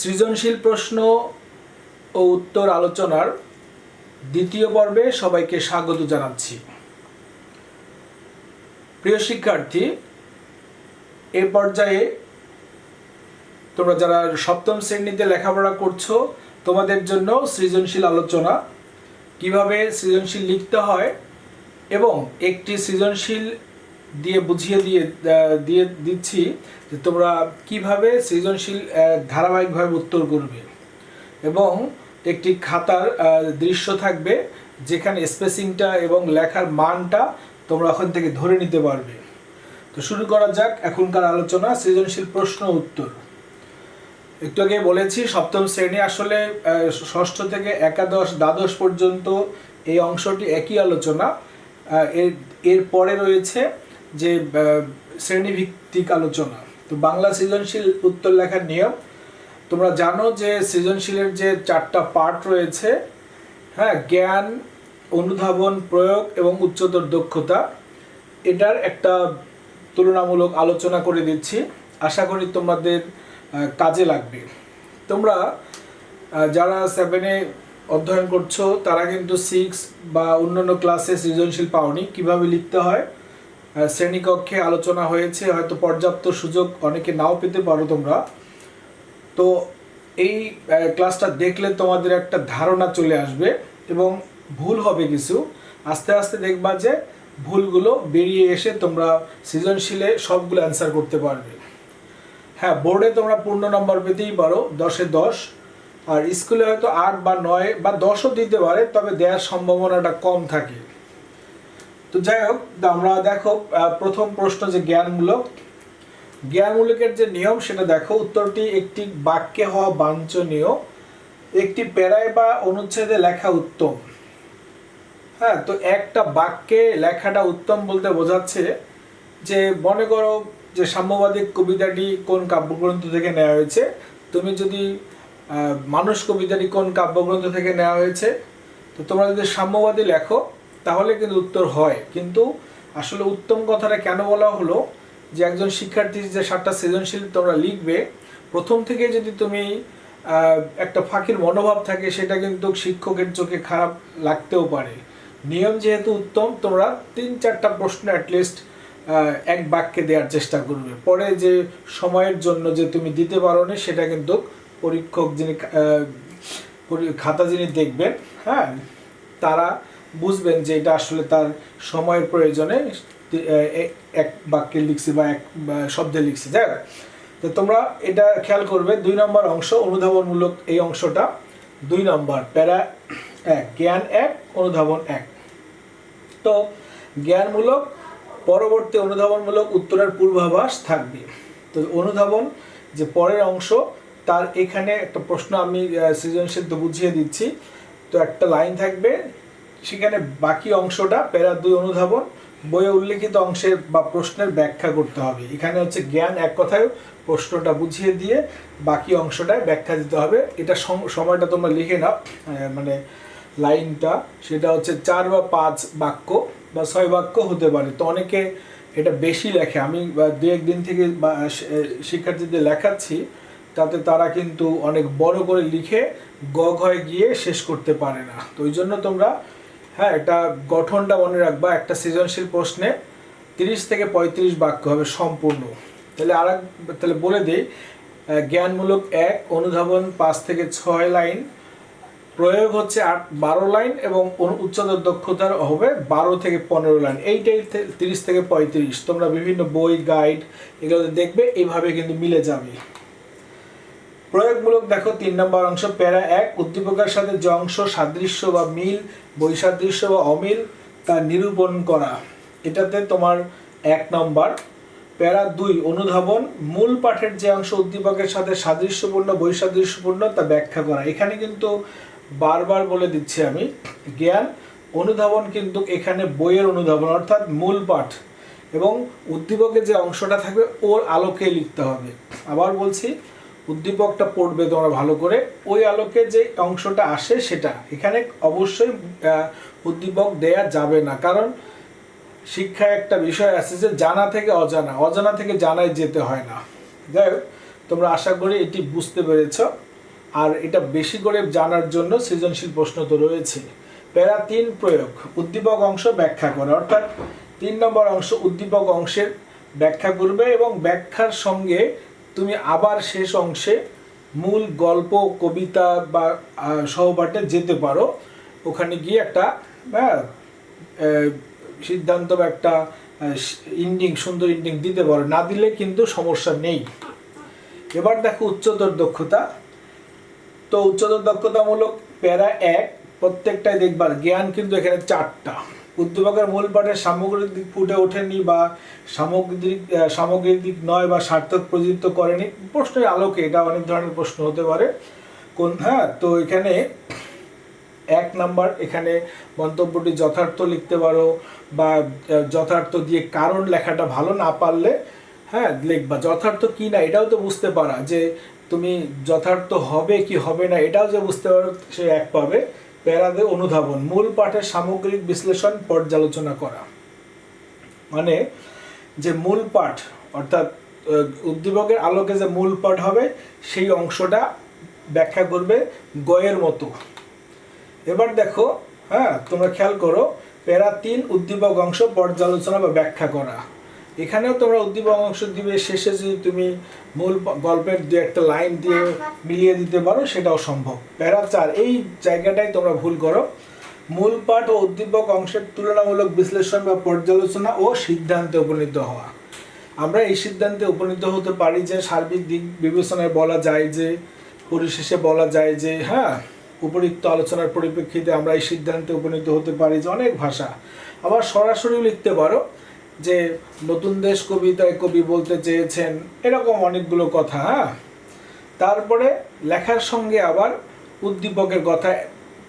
সৃজনশীল প্রশ্ন ও উত্তর আলোচনার দ্বিতীয় পর্বে সবাইকে স্বাগত জানাচ্ছি। প্রিয় শিক্ষার্থী, এ পর্যায়ে তোমরা যারা সপ্তম শ্রেণীতে লেখাপড়া করছ, তোমাদের জন্য সৃজনশীল আলোচনা, কীভাবে সৃজনশীল লিখতে হয় এবং একটি সৃজনশীল দিয়ে বুঝিয়ে দিয়ে দিয়ে দিচ্ছি যে তোমরা কীভাবে সৃজনশীল ধারাবাহিকভাবে উত্তর করবে। এবং একটি খাতার দৃশ্য থাকবে যেখানে স্পেসিংটা এবং লেখার মানটা তোমরা ওখান থেকে ধরে নিতে পারবে। তো শুরু করা যাক এখনকার আলোচনা, সৃজনশীল প্রশ্ন উত্তর। একটু আগে বলেছি, সপ্তম শ্রেণি আসলে ষষ্ঠ থেকে একাদশ, দ্বাদশ পর্যন্ত এই অংশটি একই আলোচনা। এর এর পরে রয়েছে যে শ্রেণীভিত্তিক আলোচনা। তো বাংলা সৃজনশীল উত্তর লেখার নিয়ম, তোমরা জানো যে সৃজনশীলের যে চারটা পার্ট রয়েছে হ্যাঁ জ্ঞান, অনুধাবন, প্রয়োগ এবং উচ্চতর দক্ষতা, এটার একটা তুলনামূলক আলোচনা করে দিচ্ছি। আশা করি তোমাদের কাজে লাগবে। তোমরা যারা সেভেনে অধ্যয়ন করছ, তারা কিন্তু সিক্স বা অন্যান্য ক্লাসে সৃজনশীল পাওনি। কীভাবে লিখতে হয়? শ্রেণীকক্ষে আলোচনা হয়েছে, হয়তো পর্যাপ্ত সুযোগ অনেকে নাও পেতে পারো তোমরা। তো এই ক্লাসটা দেখলে তোমাদের একটা ধারণা চলে আসবে এবং ভুল হবে কিছু। আস্তে আস্তে দেখবা যে ভুলগুলো বেরিয়ে এসে তোমরা সৃজনশীলে সবগুলো অ্যান্সার করতে পারবে। হ্যাঁ বোর্ডে তোমরা পূর্ণ নম্বর পেতেই পারো, দশে দশ। আর স্কুলে হয়তো আট বা নয় বা দশও দিতে পারে, তবে দেওয়ার সম্ভাবনাটা কম থাকে। তো যাই হোক আমরা দেখো প্রথম প্রশ্ন যে জ্ঞানমূলক। জ্ঞানমূলকের যে নিয়ম, সেটা দেখো, উত্তরটি একটি বাক্যে হওয়া বাঞ্ছনীয়, একটি প্যারায় বা অনুচ্ছেদে লেখা উত্তম। হ্যাঁ তো একটা বাক্যে লেখাটা উত্তম বলতে বোঝাচ্ছে যে, মনে করো যে সাম্যবাদী কবিতাটি কোন কাব্যগ্রন্থ থেকে নেওয়া হয়েছে? তুমি যদি মানুষ কবিতাটি কোন কাব্যগ্রন্থ থেকে নেওয়া হয়েছে? তো তোমরা যদি সাম্যবাদী লেখো তাহলে কিন্তু উত্তর হয়। কিন্তু আসলে উত্তম কথাটা কেন বলা হলো? যে একজন শিক্ষার্থী যে সাতটা সৃজনশীল তোমরা লিখবে, প্রথম থেকে যদি তুমি একটা ফাঁকির মনোভাব থাকে, সেটা কিন্তু শিক্ষকের চোখে খারাপ লাগতেও পারে। নিয়ম যেহেতু উত্তম, তোমরা তিন চারটা প্রশ্ন অ্যাটলিস্ট এক বাক্যে দেওয়ার চেষ্টা করবে। পরে যে সময়ের জন্য যে তুমি দিতে পারো না সেটা কিন্তু পরীক্ষক যিনি খাতা যিনি দেখবেন হ্যাঁ তারা বুঝবেন যে এটা আসলে তার সময়ের প্রয়োজনে এক বাক্যে লিখছি বা এক শব্দে লিখছি, যাই। তো তোমরা এটা খেয়াল করবে, দুই নম্বর অংশ অনুধাবনমূলক এই অংশটা, দুই নম্বর প্যারা এক, জ্ঞান এক, অনুধাবন এক। তো জ্ঞানমূলক, পরবর্তী অনুধাবনমূলক উত্তরের পূর্বাভাস থাকবে। তো অনুধাবন যে পরের অংশ, তার এখানে একটা প্রশ্ন আমি সৃজনশীল তো বুঝিয়ে দিচ্ছি। তো একটা লাইন থাকবে সেখানে বাকি অংশটা প্যারা দুই অনুধাবন, বইয়ে উল্লেখিত অংশের বা প্রশ্নের ব্যাখ্যা করতে হবে। এখানে হচ্ছে জ্ঞান এক কথায় প্রশ্নটা বুঝিয়ে দিয়ে বাকি অংশটায় ব্যাখ্যা দিতে হবে। এটা সম- সময়টা তোমরা লিখে নাও মানে লাইনটা। সেটা হচ্ছে চার বা পাঁচ বাক্য বা ছয় বাক্য হতে পারে। তো অনেকে এটা বেশি লেখে। আমি দু একদিন থেকে শিক্ষার্থীদের লেখাচ্ছি, তাতে তারা কিন্তু অনেক বড় করে লিখে গ ঘয়ে গিয়ে শেষ করতে পারে না। তো ওই জন্য তোমরা হ্যাঁ এটা গঠনটা মনে রাখবা, একটা সৃজনশীল প্রশ্নে তিরিশ থেকে পঁয়ত্রিশ বাক্য হবে সম্পূর্ণ। তাহলে আর তাহলে বলে দিই জ্ঞানমূলক এক, অনুধাবন পাঁচ থেকে ছয় লাইন, প্রয়োগ হচ্ছে আট, বারো লাইন এবং উচ্চতর দক্ষতার হবে বারো থেকে পনেরো লাইন। এইটাই তিরিশ থেকে পঁয়ত্রিশ। তোমরা বিভিন্ন বই, গাইড এগুলো দেখবে, এইভাবে কিন্তু মিলে যাবে। প্রয়োগমূলক দেখো, তিন নম্বর অংশ, প্যারা এক, উদ্দীপকের সাথে যে অংশ সাদৃশ্য বা মিল, বৈসাদৃশ্য বা অমিল, তা নিরূপণ করা। এটাতে তোমার এক নম্বর। প্যারা দুই, অনুধাবন, মূল পাঠের যে অংশ উদ্দীপকের সাথে সাদৃশ্যপূর্ণ, বৈসাদৃশ্যপূর্ণ, তা ব্যাখ্যা করা। এখানে কিন্তু বারবার বলে দিচ্ছি আমি, জ্ঞান, অনুধাবন কিন্তু এখানে বইয়ের অনুধাবন, অর্থাৎ মূল পাঠ। এবং উদ্দীপকের যে অংশটা থাকবে, ওর আলোকে লিখতে হবে। আবার বলছি উদ্দীপকটা পড়বে তোমরা ভালো করে। ওই আলোকে যে অংশটা আসে সেটা। এখানে অবশ্যই উদ্দীপক দেয়া যাবে না। কারণ শিক্ষা একটা বিষয় আছে যে জানা থেকে অজানা। অজানা থেকে জানায় যেতে হয় না। যাই হোক, তোমরা আশা করি এটি বুঝতে পেরেছ। আর এটা বেশি করে জানার জন্য সৃজনশীল প্রশ্ন তো রয়েছে। প্যারা তিন প্রয়োগ, উদ্দীপক অংশ ব্যাখ্যা করে। অর্থাৎ তিন নম্বর অংশ উদ্দীপক অংশের ব্যাখ্যা করবে এবং ব্যাখ্যার সঙ্গে তুমি আবার শেষ অংশে মূল গল্প, কবিতা বা সহপাঠে যেতে পারো। ওখানে গিয়ে একটা সিদ্ধান্ত বা একটা ইন্ডিং সুন্দর ইন্ডিং দিতে পারো। না দিলে কিন্তু সমস্যা নেই। এবার দেখো উচ্চতর দক্ষতা। তো উচ্চতর দক্ষতামূলক প্যারা এক, প্রত্যেকটাই দেখবার। জ্ঞান কিন্তু এখানে চারটা। উদ্দীপকের মূল পাঠের সামগ্রিক দিক ফুটে ওঠেনি বা সামগ্রিক সামগ্রিক দিক নয় বা সার্থক প্রযুক্ত করেনি। প্রশ্নের আলোকে এটা অনেক ধরনের প্রশ্ন হতে পারে। কোন হ্যাঁ তো এখানে এক নাম্বার, এখানে মন্তব্যটি যথার্থ লিখতে পারো বা যথার্থ দিয়ে কারণ লেখাটা ভালো না পারলে হ্যাঁ লিখবা। যথার্থ কি না, এটাও তো বুঝতে পারা যে তুমি যথার্থ হবে কি হবে না, এটাও যে বুঝতে পারো সে এক পাবে। প্যারাদে অনুধাবন, মূল পাঠের সামগ্রিক বিশ্লেষণ, পর্যালোচনা করা। মানে যে মূল পাঠ, অর্থাৎ উদ্দীপকের আলোকে যে মূল পাঠ হবে, সেই অংশটা ব্যাখ্যা করবে গয়ের মতো। এবার দেখো হ্যাঁ তোমরা খেয়াল করো, প্যারা তিন উদ্দীপক অংশ পর্যালোচনা বা ব্যাখ্যা করা। এখানেও তোমরা উদ্দীপক অংশ দিবে, শেষে যদি তুমি মূল গল্পের দু একটা লাইন দিয়ে মিলিয়ে দিতে পারো, সেটাও সম্ভব। প্যারা চার, এই জায়গাটাই তোমরা ভুল করো। মূল পাঠ ও উদ্দীপক অংশের তুলনামূলক বিশ্লেষণ বা পর্যালোচনা ও সিদ্ধান্তে উপনীত হওয়া। আমরা এই সিদ্ধান্তে উপনীত হতে পারি যে সার্বিক দিক বিবেচনায় বলা যায় যে, পরিশেষে বলা যায় যে হ্যাঁ উপরিক্ত আলোচনার পরিপ্রেক্ষিতে আমরা এই সিদ্ধান্তে উপনীত হতে পারি যে অনেক ভাষা। আবার সরাসরি লিখতে পারো যে নতুন দেশ কবিতায় কবি বলতে চেয়েছেন, এরকম অনেকগুলো কথা হ্যাঁ? তারপরে লেখার সঙ্গে আবার উদ্দীপকের কথা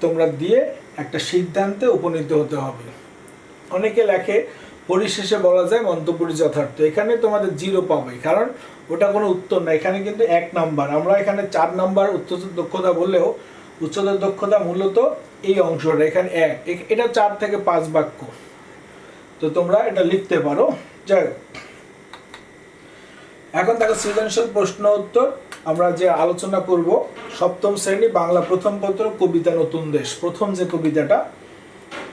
তোমরা দিয়ে একটা সিদ্ধান্তে উপনীত হতে হবে। অনেকে লেখে, পরিশেষে বলা যায় মন্তব্যটি যথার্থ। এখানে তোমাদের জিরো পাবে কারণ ওটা কোনো উত্তর না। এখানে কিন্তু এক নাম্বার। আমরা এখানে চার নাম্বার উচ্চতর দক্ষতা বললেও উচ্চতর দক্ষতা মূলত এই অংশটা, এখানে এক। এটা চার থেকে পাঁচ বাক্য। তো তোমরা এটা লিখতে পারো। যাই এখন দেখো সৃজনশীল প্রশ্ন উত্তর। আমরা যে আলোচনা করব, সপ্তম শ্রেণি, বাংলা প্রথম পত্র, কবিতা নতুন দেশ। প্রথম যে কবিতাটা,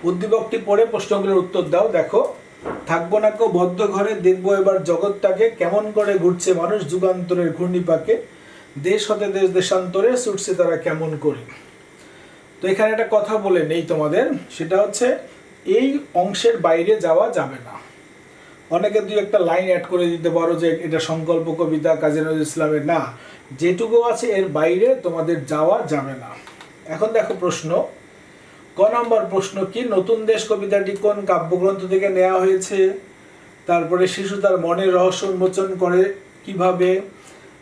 উদ্দীপকটি পড়ে প্রশ্নগুলোর উত্তর দাও। দেখো, থাকব না কেউ বদ্ধ ঘরে, দেখব এবার জগৎটাকে। কেমন করে ঘুরছে মানুষ যুগান্তরের ঘূর্ণিপাকে। দেশ হতে দেশ, দেশান্তরে ছুটছে তারা কেমন করে? তো এখানে একটা কথা বলে নেই তোমাদের। সেটা হচ্ছে এই অংশের বাইরে যাওয়া যাবে না। অনেকে দুই একটা লাইন অ্যাড করে দিতে পারো যে এটা সংকল্প, কবিতা, কাজী নজরুল ইসলামের। না, যেটুকু আছে এর বাইরে তোমাদের যাওয়া যাবে না। এখন দেখো প্রশ্ন। ক নম্বর প্রশ্ন, কি নতুন দেশ কবিতাটি কোন কাব্যগ্রন্থ থেকে নেওয়া হয়েছে? তারপরে শিশু তার মনের রহস্য উন্মোচন করে কীভাবে?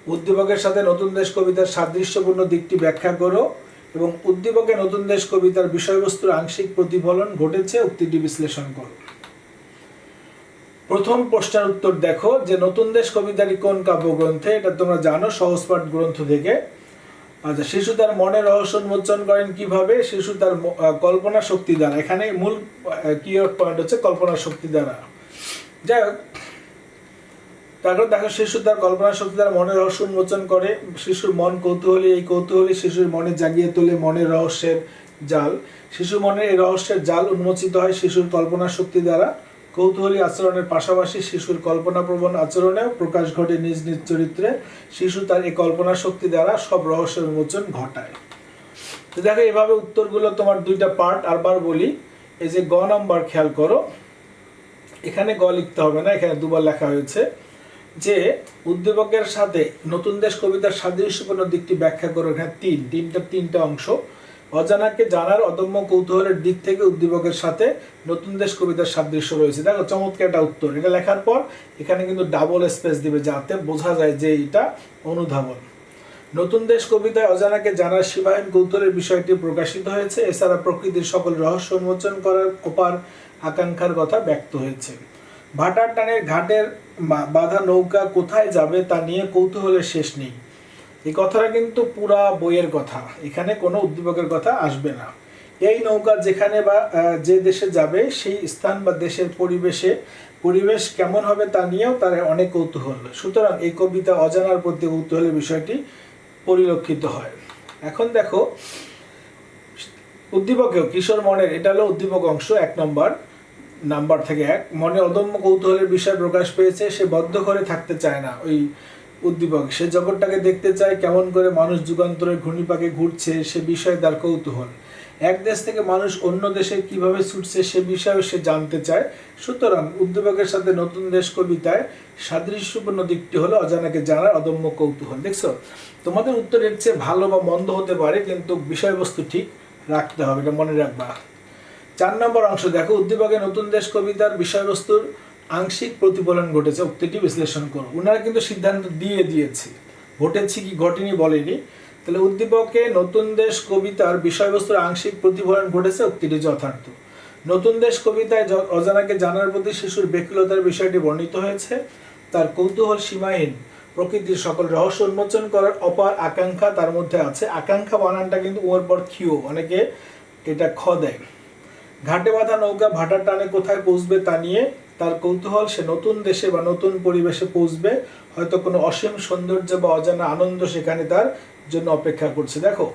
উদ্দীপকের সাথে নতুন দেশ কবিতার সাদৃশ্যপূর্ণ দিকটি ব্যাখ্যা করো। এবং উদ্দীপকে নতুন দেশ কবিতার বিষয়বস্তুর আংশিক প্রতিফলন ঘটেছে উক্তিটি বিশ্লেষণ করো। প্রথম প্রশ্নের উত্তর দেখো যে, নতুন দেশ কবিতাটি কোন কাব্যগ্রন্থে? এটা তোমরা জানো, সহজপাঠ গ্রন্থ থেকে। আচ্ছা শিশু তার মনের রহস্য উন্মোচন করেন কীভাবে? শিশু তার কল্পনা শক্তি দ্বারা। এখানে মূল কি পয়েন্ট হচ্ছে কল্পনা শক্তি দ্বারা। যাই হোক তারপর দেখো শিশু তার কল্পনা শক্তি দ্বারা মনের রহস্য উন্মোচন করে। শিশুর মন কৌতূহলী, এই কৌতূহলী শিশুর মনে জাগিয়ে তোলে মনের রহস্যের জাল। শিশু মনের এই রহস্যের জাল উন্মোচিত হয় শিশুর কল্পনা শক্তি দ্বারা। কৌতূহলী আচরণের পাশাপাশি শিশুর কল্পনাপ্রবণ আচরণেও প্রকাশ ঘটে নিজ নিজ চরিত্রে। শিশু তার এই কল্পনা শক্তি দ্বারা সব রহস্যের উন্মোচন ঘটায়। তো দেখো, এভাবে উত্তরগুলো তোমার দুইটা পার্ট আরবার বলি। এই যে গ নাম্বার খেয়াল করো। এখানে গ লিখতে হবে না, এখানে দুবার লেখা হয়েছে। যে উদ্দীপকের সাথে নতুন দেশ কবিতার সাদৃশ্যপূর্ণ দিকটি ব্যাখ্যা করো এখানে তিন, তিনটা তিনটা অংশ। অজানাকে জানার অদম্য কৌতূহলের দিক থেকে উদ্দীপকের সাথে নতুন দেশ কবিতার সাদৃশ্য রয়েছে। দেখো, চমৎকার একটা উত্তর। এটা লেখার পর এখানে কিন্তু ডাবল স্পেস দিবে যাতে বোঝা যায় যে এটা অনুধাবন। নতুন দেশ কবিতায় অজানাকে জানার সীমাহীন কৌতূহলের বিষয়টি প্রকাশিত হয়েছে। এছাড়া প্রকৃতির সকল রহস্য উন্মোচন করার অপার আকাঙ্ক্ষার কথা ব্যক্ত হয়েছে। ভাটার টানের ঘাটের বাঁধা নৌকা কোথায় যাবে তা নিয়ে কৌতূহলের শেষ নেই। এই কথাটা কিন্তু পুরা বইয়ের কথা। এখানে কোনো উদ্দীপকের কথা আসবে না। এই নৌকা যেখানে বা যে দেশে যাবে, সেই স্থান বা দেশের পরিবেশে, পরিবেশ কেমন হবে তা নিয়েও তার অনেক কৌতূহল। সুতরাং এই কবিতা অজানার প্রতি কৌতূহলের বিষয়টি পরিলক্ষিত হয়। এখন দেখো, উদ্দীপকেও কিশোর মনের, এটা হলো উদ্দীপক অংশ এক নম্বর। নাম্বার থেকে এক। মনে অদম্য কৌতূহলের বিষয় প্রকাশ পেয়েছে, সে বদ্ধ করে থাকতে চায় না ওই উদ্দীপক। সে জগৎটাকে দেখতে চায় কেমন করে মানুষ যুগান্তরে ঘূর্ণিপাকে ঘুরছে, সে বিষয়ে তার কৌতূহল। এক দেশ থেকে মানুষ অন্য দেশে কীভাবে ছুটছে, সে বিষয়েও সে জানতে চায়। সুতরাং উদ্দীপকের সাথে নতুন দেশ কবিতায় সাদৃশ্যপূর্ণ দিকটি হলো অজানাকে জানার অদম্য কৌতূহল। দেখছ? তোমাদের উত্তর এর চেয়ে ভালো বা মন্দ হতে পারে, কিন্তু বিষয়বস্তু ঠিক রাখতে হবে, এটা মনে রাখবা। চার নম্বর অংশ, দেখো, উদ্দীপকে নতুন দেশ কবিতার বিষয়বস্তুর আংশিক প্রতিফলন ঘটেছে। উক্তিটি বিশ্লেষণ করো। ওনারা কিন্তু সিদ্ধান্ত দিয়ে দিয়েছে। ঘটেছে কি, ঘটেনি বলেনি। তাহলে উদ্দীপকে নতুন দেশ কবিতার বিষয়বস্তুর আংশিক প্রতিফলন ঘটেছে, উক্তিটি যথার্থ। নতুন দেশ কবিতায় অজানাকে জানার প্রতি শিশুর ব্যাকুলতার বিষয়টি বর্ণিত হয়েছে। তার কৌতূহল সীমাহীন। প্রকৃতির সকল রহস্য উন্মোচন করার অপার আকাঙ্ক্ষা তার মধ্যে আছে। আকাঙ্ক্ষা বানানটা কিন্তু ওর পর খিও অনেকে এটা খ দেয়। ঘাটে বাঁধা নৌকা ভাটার টানে কোথায় পৌঁছবে তা নিয়ে তার কৌতূহল সে নতুন দেশে বা নতুন পরিবেশে পৌঁছবে। হয়তো কোনো অসীম সৌন্দর্য বা অজানা আনন্দ সেখানে তার জন্য অপেক্ষা করছে। দেখো,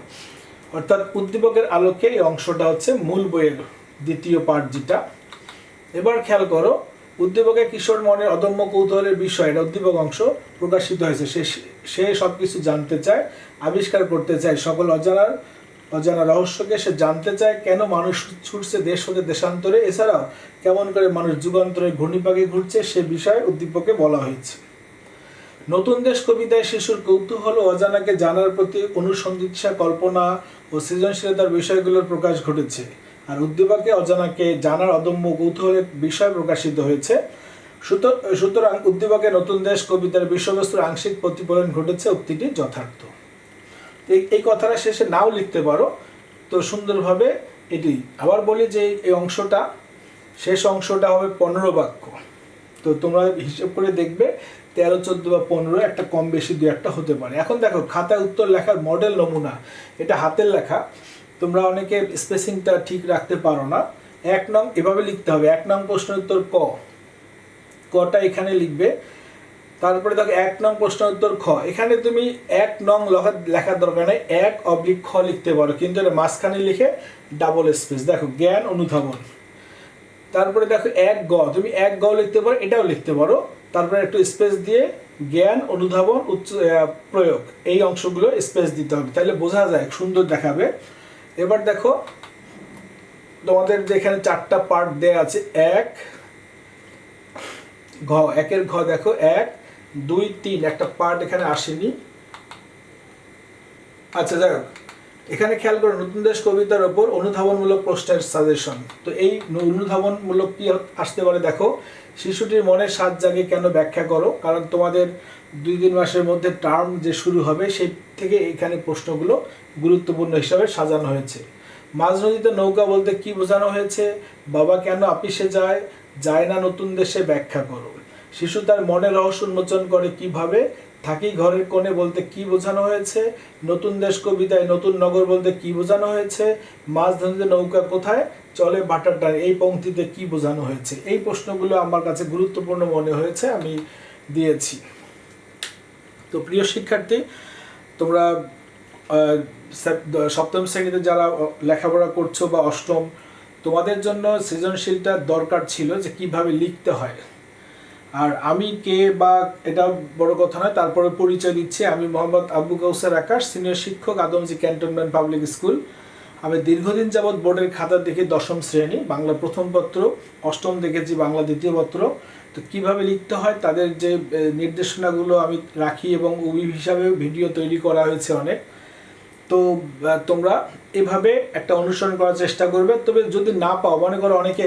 অর্থাৎ উদ্দীপকের আলোকে এই অংশটা হচ্ছে মূল বইয়ের দ্বিতীয় পার্ট যেটা। এবার খেয়াল করো উদ্দীপকে কিশোর মনের অদম্য কৌতূহলের বিষয়, এটা উদ্দীপক অংশ প্রকাশিত হয়েছে। সে সে সব কিছু জানতে চায়, আবিষ্কার করতে চায় সকল অজানার অজানা রহস্যকে সে জানতে চায় কেন মানুষ ছুটছে দেশ হতে দেশান্তরে। এছাড়াও কেমন করে মানুষ যুগান্তরে ঘূর্ণিপাকে ঘুরছে সে বিষয়ে উদ্দীপকে বলা হয়েছে। নতুন দেশ কবিতায় শিশুর কৌতূহল অজানাকে জানার প্রতি অনুসন্ধিৎসা, কল্পনা ও সৃজনশীলতার বিষয়গুলোর প্রকাশ ঘটেছে আর উদ্দীপকে অজানাকে জানার অদম্য কৌতূহলের বিষয় প্রকাশিত হয়েছে। সুত- সুতরাং উদ্দীপকে নতুন দেশ কবিতার বিষয়বস্তুর আংশিক প্রতিফলন ঘটেছে উক্তিটি যথার্থ। এই কথাটা শেষে নাও লিখতে পারো। তো সুন্দরভাবে এটি, আবার বলি যে এই অংশটা, শেষ অংশটা হবে পনেরো বাক্য। তো তোমরা হিসেব করে দেখবে, তেরো, চোদ্দ বা পনেরো একটা কম বেশি দু একটা হতে পারে। এখন দেখো খাতায় উত্তর লেখার মডেল নমুনা, এটা হাতের লেখা। তোমরা অনেকে স্পেসিংটা ঠিক রাখতে পারো না। এক নং, এভাবে লিখতে হবে। এক নং প্রশ্নের উত্তর ক। কটা এখানে লিখবে? তারপরে দেখো এক নং প্রশ্ন উত্তর খ। এখানে তুমি এক নং লেখা লেখার দরকার নেই, এক অবলিক খ লিখতে পারো, কিন্তু এটা মাঝখানে লিখে ডাবল স্পেস দেখো, জ্ঞান অনুধাবন। তারপরে দেখো এক গ, তুমি এক গ লিখতে পারো, এটাও লিখতে পারো। তারপরে একটু স্পেস দিয়ে জ্ঞান অনুধাবন উচ্চ প্রয়োগ, এই অংশগুলো স্পেস দিতে হবে, তাহলে বোঝা যায়, সুন্দর দেখাবে। এবার দেখো, তোমাদের যেখানে চারটা পার্ট দেয়া আছে, এক, ঘ, একের ঘ দেখো, এক দুই, তিন, একটা পার্ট এখানে আসেনি। আচ্ছা যাই এখানে খেয়াল করো, নতুন দেশ কবিতার ওপর অনুধাবনমূলক প্রশ্নের সাজেশন তো এই অনুধাবনমূলক কি আসতে পারে দেখো, শিশুটির মনে সাত জাগে কেন ব্যাখ্যা করো, কারণ তোমাদের দুই, তিন মাসের মধ্যে টার্ম যে শুরু হবে, সেই থেকে এখানে প্রশ্নগুলো গুরুত্বপূর্ণ হিসাবে সাজানো হয়েছে। মাঝ নদীতে নৌকা বলতে কি বোঝানো হয়েছে? বাবা কেন আপিসে যায়? যায় না নতুন দেশে ব্যাখ্যা করো। শিশু তার মনের রহস্য উন্মোচন করে কীভাবে, থাকি ঘরের কোণে বলতে কি বোঝানো হয়েছে, নতুন দেশ কবিতায় নতুন নগর বলতে কি বোঝানো হয়েছে, মাছ ধরতে নৌকা কোথায়, চলে বাটারটার এই পংক্তিতে কি বোঝানো হয়েছে? এই প্রশ্নগুলো আমার কাছে গুরুত্বপূর্ণ মনে হয়েছে, আমি দিয়েছি। তো প্রিয় শিক্ষার্থী, তোমরা সপ্তম শ্রেণীতে যারা লেখাপড়া করছ বা অষ্টম, তোমাদের জন্য সৃজনশীলটা দরকার ছিল যে কীভাবে লিখতে হয়। আর আমি কে বা এটা বড় কথা নয়, তারপরে পরিচয় দিচ্ছি। আমি মোহাম্মদ আব্বু কাউসার আকাশ সিনিয়র শিক্ষক, আদমজি ক্যান্টনমেন্ট পাবলিক স্কুল আমি দীর্ঘদিন যাবৎ বোর্ডের খাতা দেখি দশম শ্রেণি, বাংলা প্রথম পত্র, অষ্টম দেখেছি বাংলা দ্বিতীয় পত্র। তো কীভাবে লিখতে হয়, তাদের যে নির্দেশনাগুলো আমি রাখি এবং উবি হিসাবে ভিডিও তৈরি করা হয়েছে অনেক। তো তোমরা এভাবে একটা অনুসরণ করার চেষ্টা করবে। তবে যদি না পাও, মনে করো অনেকে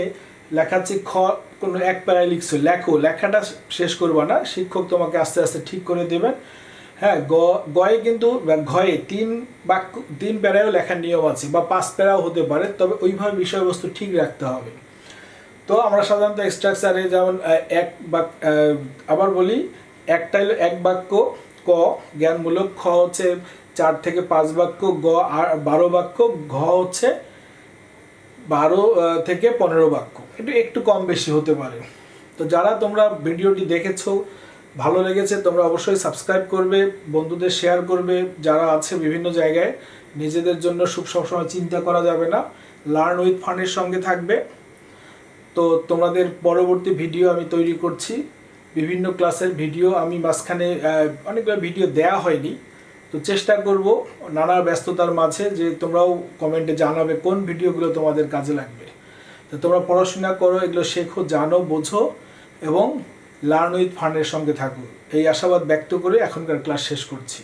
লেখাচ্ছি খ কোনো এক প্যারায় লিখছো, লেখো, লেখাটা শেষ করবা না, শিক্ষক তোমাকে আস্তে আস্তে ঠিক করে দেবেন। হ্যাঁ গ, গয়ে কিন্তু ঘয়ে তিন বাক্য, তিন প্যারায়ও লেখার নিয়ম আছে, বা পাঁচ প্যারাও হতে পারে, তবে ওইভাবে বিষয়বস্তু ঠিক রাখতে হবে। তো আমরা সাধারণত স্ট্রাকচারে যেমন এক বাক আবার বলি, একটা হলো এক বাক্য, ক, জ্ঞানমূলক, খ হচ্ছে চার থেকে পাঁচ বাক্য, গ, আর বারো বাক্য, ঘ হচ্ছে বারো থেকে পনেরো বাক্য। একটু একটু কম বেশি হতে পারে। তো যারা তোমরা ভিডিওটি দেখেছ, ভালো লেগেছে, তোমরা অবশ্যই সাবস্ক্রাইব করবে, বন্ধুদের শেয়ার করবে। যারা আছে বিভিন্ন জায়গায়, নিজেদের জন্য সুখ সবসময় চিন্তা করা যাবে না। লার্ন উইথ ফান্ডের সঙ্গে থাকবে। তো তোমাদের পরবর্তী ভিডিও আমি তৈরি করছি। বিভিন্ন ক্লাসের ভিডিও আমি মাঝখানে অনেকগুলো ভিডিও দেয়া হয়নি। তো চেষ্টা করব নানা ব্যস্ততার মাঝে যে তোমরাও কমেন্টে জানাবে কোন ভিডিওগুলো তোমাদের কাজে লাগবে। তো তোমরা পড়াশোনা করো, এগুলো শেখো, জানো, বোঝো এবং লার্ন উইথ ফান্ডের সঙ্গে থাকো। এই আশাবাদ ব্যক্ত করে এখনকার ক্লাস শেষ করছি।